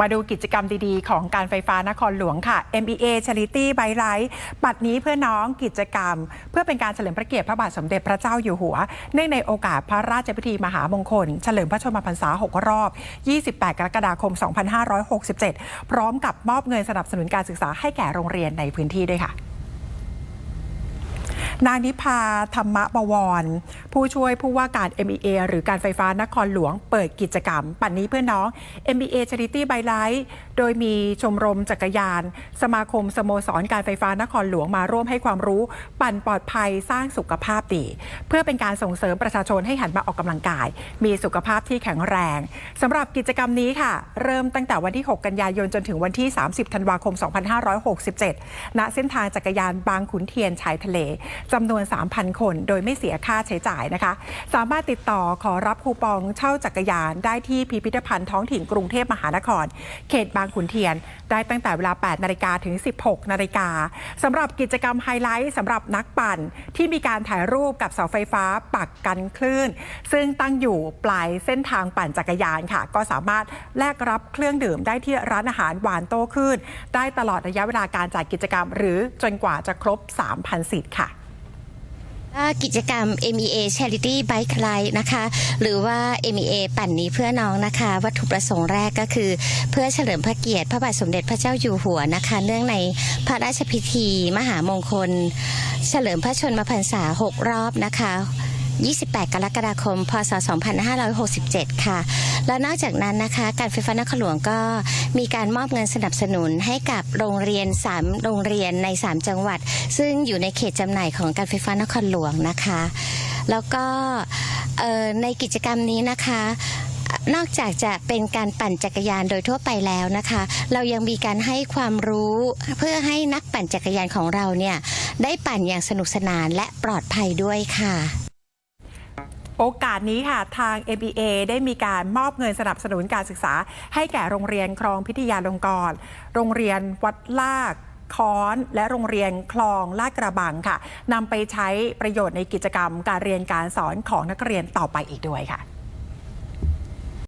มาดูกิจกรรมดีๆ ของการไฟฟ้านครหลวงค่ะ MEA Charity b y l i g h t ปัดนี้เพื่อน้องกิจกรรม เพื่อเป็นการเฉลิมพระเกียรติพระบาทสมเด็จพระเจ้าอยู่หัว เนื่องในโอกาสพระราชพิธีมหามงคล เฉลิมพระชนมพรรษา 6 รอบ 28 กรกฎาคม 2567 พร้อมกับมอบเงินสนับสนุนการศึกษาให้แก่โรงเรียนในพื้นที่ด้วยค่ะ นางนิพาธรรมบวร ผู้ช่วยผู้ว่าการ MEA หรือการไฟฟ้านครหลวงเปิดกิจกรรม ปั่นนี้เพื่อน้อง MEA Charity by Light โดยมีชมรมจักรยาน สมาคมสโมสรการไฟฟ้านครหลวงมาร่วมให้ความรู้ ปั่นปลอดภัยสร้างสุขภาพดี เพื่อเป็นการส่งเสริมประชาชนให้หันมาออกกำลังกาย มีสุขภาพที่แข็งแรงสำหรับกิจกรรมนี้ค่ะ เริ่มตั้งแต่วันที่ 6 กันยายนจนถึงวันที่ 30 ธันวาคม 2567 ณ เส้นทางจักรยานบางขุนเทียนชายทะเลจำนวน 3,000 คน โดยไม่เสียค่าใช้จ่ายนะคะ สามารถติดต่อขอรับคูปองเช่าจักรยาน ได้ที่พิพิธภัณฑ์ท้องถิ่นกรุงเทพมหานคร เขตบางขุนเทียน ได้ตั้งแต่เวลา 8 นาฬิกาถึง 16 นาฬิกาสำหรับกิจกรรมไฮไลท์สำหรับนักปั่น ที่มีการถ่ายรูปกับเสาไฟฟ้าปักกันคลื่น ซึ่งตั้งอยู่ปลายเส้นทางปั่นจักรยานค่ะ ก็สามารถแลกรับเครื่องดื่มได้ที่ร้านอาหารหวานโต้คลื่นได้ตลอดระยะเวลาการจัดกิจกรรม หรือจนกว่าจะครบ 3,000 สิทธิ์ค่ะ ก็กิจกรรม MEA Charity Bike Ride นะคะ หรือว่า MEA ปั่นนี้เพื่อน้องนะคะ วัตถุประสงค์แรกก็คือ เพื่อเฉลิมพระเกียรติ พระบาทสมเด็จพระเจ้าอยู่หัวนะคะ เนื่องในพระราชพิธี มหามงคล เฉลิมพระชนมพรรษา 6 รอบนะคะ 28 กรกฎาคม พศ 2567 ค่ะ แล้วนอกจากนั้นนะคะ การไฟฟ้านครหลวงก็มีการมอบเงินสนับสนุนให้กับโรงเรียน 3 โรงเรียนใน 3 จังหวัด ซึ่งอยู่ในเขตจำหน่ายของการไฟฟ้านครหลวงนะคะ แล้วก็ในกิจกรรมนี้นะคะนอกจากจะเป็นการปั่นจักรยานโดยทั่วไปแล้วนะคะ เรายังมีการให้ความรู้เพื่อให้นักปั่นจักรยานของเราเนี่ยได้ปั่นอย่างสนุกสนานและปลอดภัยด้วยค่ะ โอกาสนี้ค่ะทาง MBA ได้มีการมอบเงินสนับสนุนการศึกษา ให้แก่โรงเรียนคลองพิทยาลงกรณ์โรงเรียนวัดลากค้อนและโรงเรียนคลองลาดกระบังค่ะนำไปใช้ประโยชน์ในกิจกรรมการเรียนการสอนของนักเรียนต่อไปอีกด้วยค่ะ